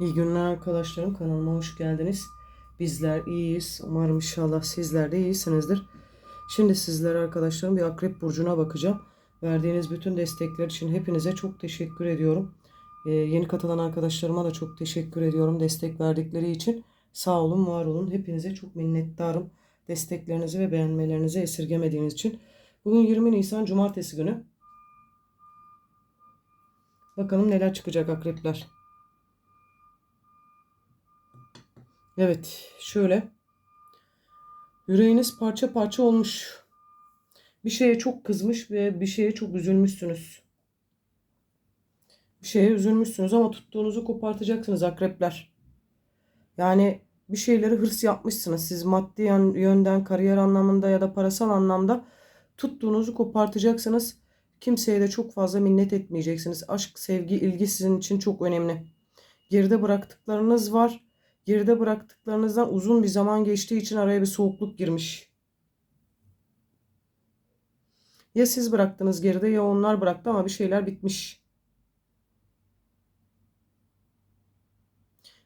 İyi günler arkadaşlarım. Kanalıma hoş geldiniz. Bizler iyiyiz. Umarım inşallah sizler de iyisinizdir. Şimdi sizlere arkadaşlarım bir akrep burcuna bakacağım. Verdiğiniz bütün destekler için hepinize çok teşekkür ediyorum. Ee, yeni katılan arkadaşlarıma da çok teşekkür ediyorum destek verdikleri için. Sağ olun, var olun. Hepinize çok minnettarım. Desteklerinizi ve beğenmelerinizi esirgemediğiniz için. Bugün 20 Nisan Cumartesi günü. Bakalım neler çıkacak akrepler. Evet, şöyle. Yüreğiniz parça parça olmuş. Bir şeye çok kızmış ve bir şeye çok üzülmüşsünüz. Bir şeye üzülmüşsünüz ama tuttuğunuzu kopartacaksınız akrepler. Yani bir şeyleri hırs yapmışsınız. Siz maddi yönden, kariyer anlamında ya da parasal anlamda tuttuğunuzu kopartacaksınız. Kimseye de çok fazla minnet etmeyeceksiniz. Aşk, sevgi, ilgi sizin için çok önemli. Geride bıraktıklarınız var. Geride bıraktıklarınızdan uzun bir zaman geçtiği için araya bir soğukluk girmiş. Ya siz bıraktınız geride ya onlar bıraktı ama bir şeyler bitmiş.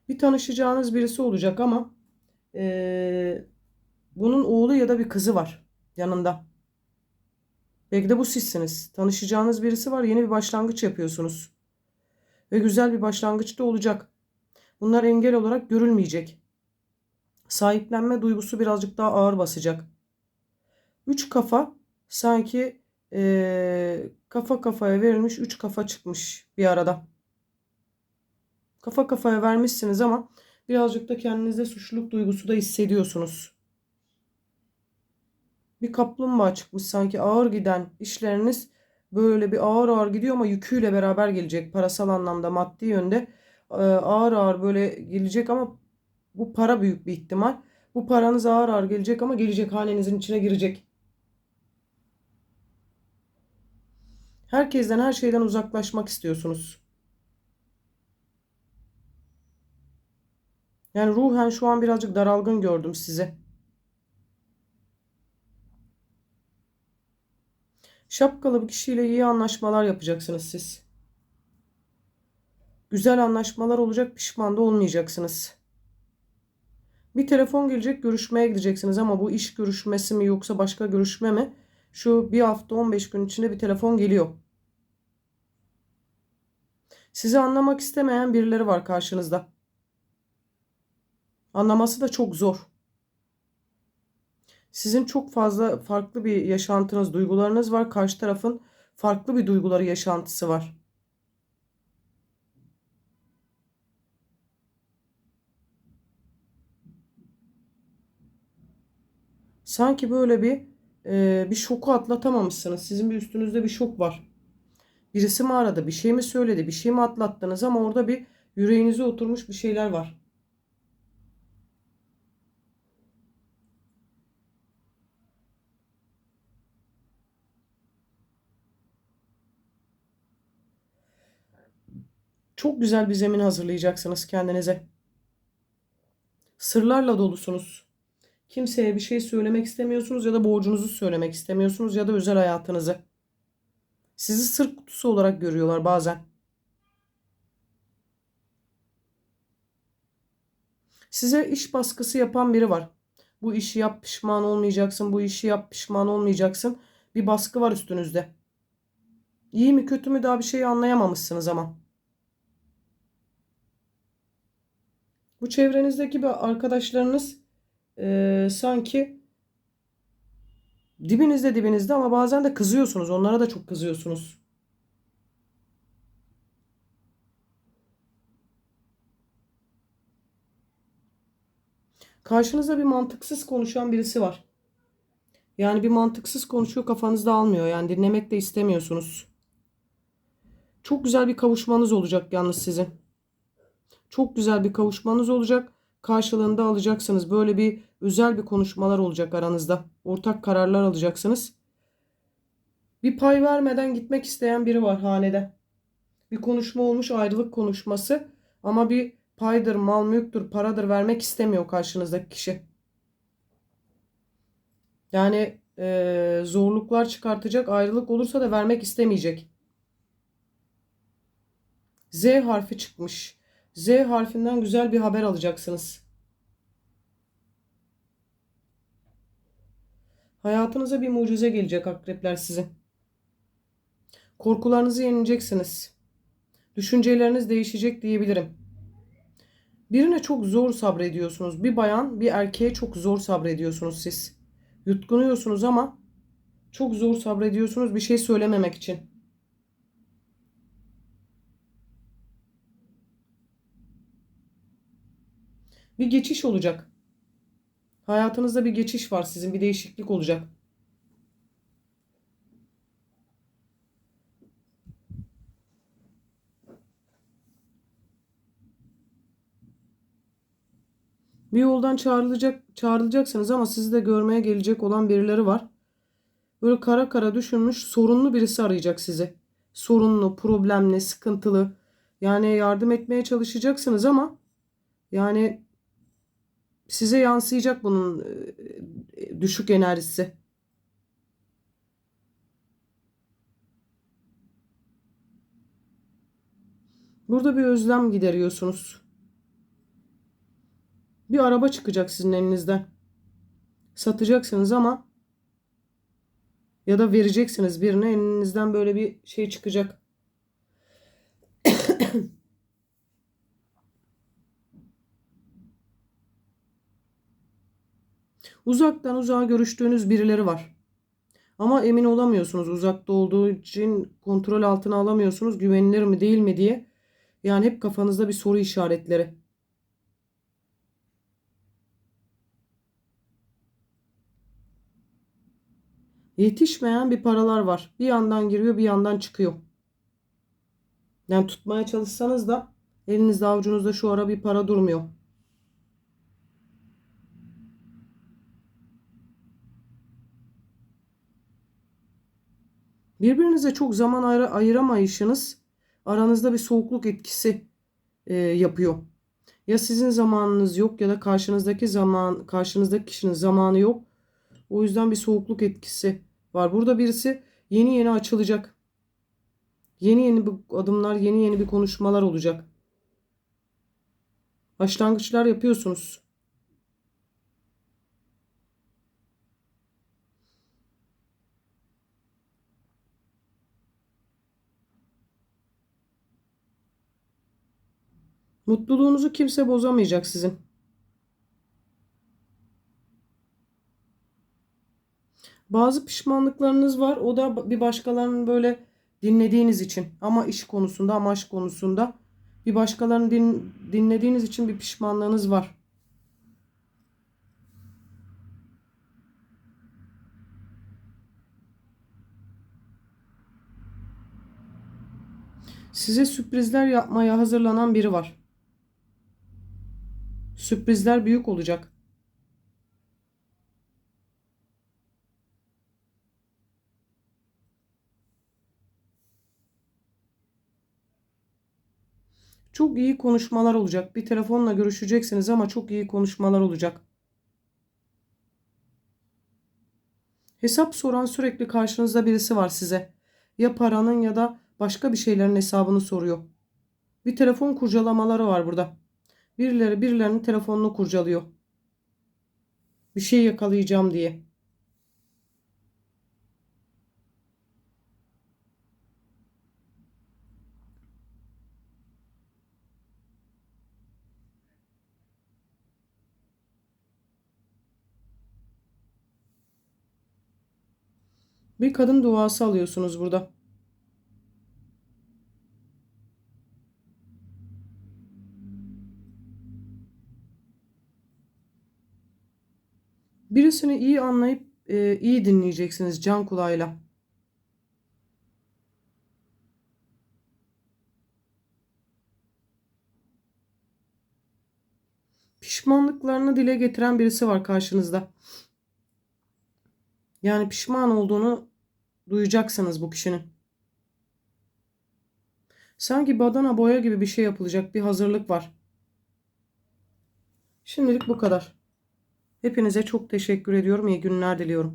Bir tanışacağınız birisi olacak ama eee, bunun oğlu ya da bir kızı var yanında. Belki de bu sizsiniz. Tanışacağınız birisi var. Yeni bir başlangıç yapıyorsunuz. Ve güzel bir başlangıç da olacak. Bunlar engel olarak görülmeyecek. Sahiplenme duygusu birazcık daha ağır basacak. Üç kafa sanki eee, kafa kafaya verilmiş üç kafa çıkmış bir arada. Kafa kafaya vermişsiniz ama birazcık da kendinizde suçluluk duygusu da hissediyorsunuz. Bir kaplumbağa çıkmış sanki ağır giden işleriniz böyle bir ağır ağır gidiyor ama yüküyle beraber gelecek parasal anlamda maddi yönde e, ağır ağır böyle gelecek ama bu para büyük bir ihtimal. Bu paranız ağır ağır gelecek ama gelecek hanenizin içine girecek. Herkesten her şeyden uzaklaşmak istiyorsunuz. Yani ruhen şu an birazcık daralgın gördüm sizi. Şapkalı bir kişiyle iyi anlaşmalar yapacaksınız siz. Güzel anlaşmalar olacak, pişman da olmayacaksınız. Bir telefon gelecek, görüşmeye gideceksiniz ama bu iş görüşmesi mi yoksa başka görüşme mi? Şu bir hafta 15 gün içinde bir telefon geliyor. Sizi anlamak istemeyen birileri var karşınızda. Anlaması da çok zor. Sizin çok fazla farklı bir yaşantınız, duygularınız var. Karşı tarafın farklı bir duyguları, yaşantısı var. Sanki böyle bir e, bir şoku atlatamamışsınız. Sizin bir üstünüzde bir şok var. Birisi mi aradı, bir şey mi söyledi, bir şey mi atlattınız ama orada bir yüreğinize oturmuş bir şeyler var. Çok güzel bir zemin hazırlayacaksınız kendinize. Sırlarla dolusunuz. Kimseye bir şey söylemek istemiyorsunuz ya da borcunuzu söylemek istemiyorsunuz ya da özel hayatınızı. Sizi sır kutusu olarak görüyorlar bazen. Size iş baskısı yapan biri var. Bu işi yap pişman olmayacaksın, bu işi yap pişman olmayacaksın. Bir baskı var üstünüzde. İyi mi kötü mü daha bir şeyi anlayamamışsınız ama. Bu çevrenizdeki bir arkadaşlarınız eee, sanki dibinizde dibinizde ama bazen de kızıyorsunuz. Onlara da çok kızıyorsunuz. Karşınızda bir mantıksız konuşan birisi var. Yani bir mantıksız konuşuyor kafanızda almıyor. Yani dinlemek de istemiyorsunuz. Çok güzel bir kavuşmanız olacak yalnız sizin. Çok güzel bir kavuşmanız olacak. Karşılığında alacaksınız. Böyle bir özel bir konuşmalar olacak aranızda. Ortak kararlar alacaksınız. Bir pay vermeden gitmek isteyen biri var hanede. Bir konuşma olmuş ayrılık konuşması ama bir paydır, mal mülktür, paradır vermek istemiyor karşınızdaki kişi. Yani eee, zorluklar çıkartacak ayrılık olursa da vermek istemeyecek. Z harfi çıkmış. Z harfinden güzel bir haber alacaksınız. Hayatınıza bir mucize gelecek akrepler sizin. Korkularınızı yeneceksiniz. Düşünceleriniz değişecek diyebilirim. Birine çok zor sabrediyorsunuz. Bir bayan, bir erkeğe çok zor sabrediyorsunuz siz. Yutkunuyorsunuz ama çok zor sabrediyorsunuz bir şey söylememek için. Bir geçiş olacak. Hayatınızda bir geçiş var sizin, bir değişiklik olacak. Bir yoldan çağrılacak, çağrılacaksınız ama sizi de görmeye gelecek olan birileri var. Böyle kara kara düşünmüş, sorunlu birisi arayacak sizi. Sorunlu, problemli, sıkıntılı. Yani yardım etmeye çalışacaksınız ama yani size yansıyacak bunun e, düşük enerjisi. Burada bir özlem gideriyorsunuz. Bir araba çıkacak sizin elinizden. Satacaksınız ama ya da vereceksiniz birine elinizden böyle bir şey çıkacak. Uzaktan uzağa görüştüğünüz birileri var. Ama emin olamıyorsunuz uzakta olduğu için kontrol altına alamıyorsunuz güvenilir mi değil mi diye. Yani hep kafanızda bir soru işaretleri. Yetişmeyen bir paralar var. Bir yandan giriyor bir yandan çıkıyor. Yani tutmaya çalışsanız da elinizde avucunuzda şu ara bir para durmuyor. Birbirinize çok zaman ayır ayıramayışınız aranızda bir soğukluk etkisi e, yapıyor. Ya sizin zamanınız yok ya da karşınızdaki zaman karşınızdaki kişinin zamanı yok. O yüzden bir soğukluk etkisi var. Burada birisi yeni yeni açılacak. Yeni yeni bir adımlar, yeni yeni bir konuşmalar olacak. Başlangıçlar yapıyorsunuz. Mutluluğunuzu kimse bozamayacak sizin. Bazı pişmanlıklarınız var. O da bir başkalarının böyle dinlediğiniz için ama iş konusunda ama aşk konusunda bir başkalarını din, dinlediğiniz için bir pişmanlığınız var. Size sürprizler yapmaya hazırlanan biri var. Sürprizler büyük olacak. Çok iyi konuşmalar olacak. Bir telefonla görüşeceksiniz ama çok iyi konuşmalar olacak. Hesap soran sürekli karşınızda birisi var size. Ya paranın ya da başka bir şeylerin hesabını soruyor. Bir telefon kurcalamaları var burada. Birileri birilerinin telefonunu kurcalıyor. Bir şey yakalayacağım diye. Bir kadın duası alıyorsunuz burada. Birisini iyi anlayıp e, iyi dinleyeceksiniz can kulağıyla. Pişmanlıklarını dile getiren birisi var karşınızda. Yani pişman olduğunu duyacaksınız bu kişinin. Sanki badana boya gibi bir şey yapılacak bir hazırlık var. Şimdilik bu kadar. Hepinize çok teşekkür ediyorum. İyi günler diliyorum.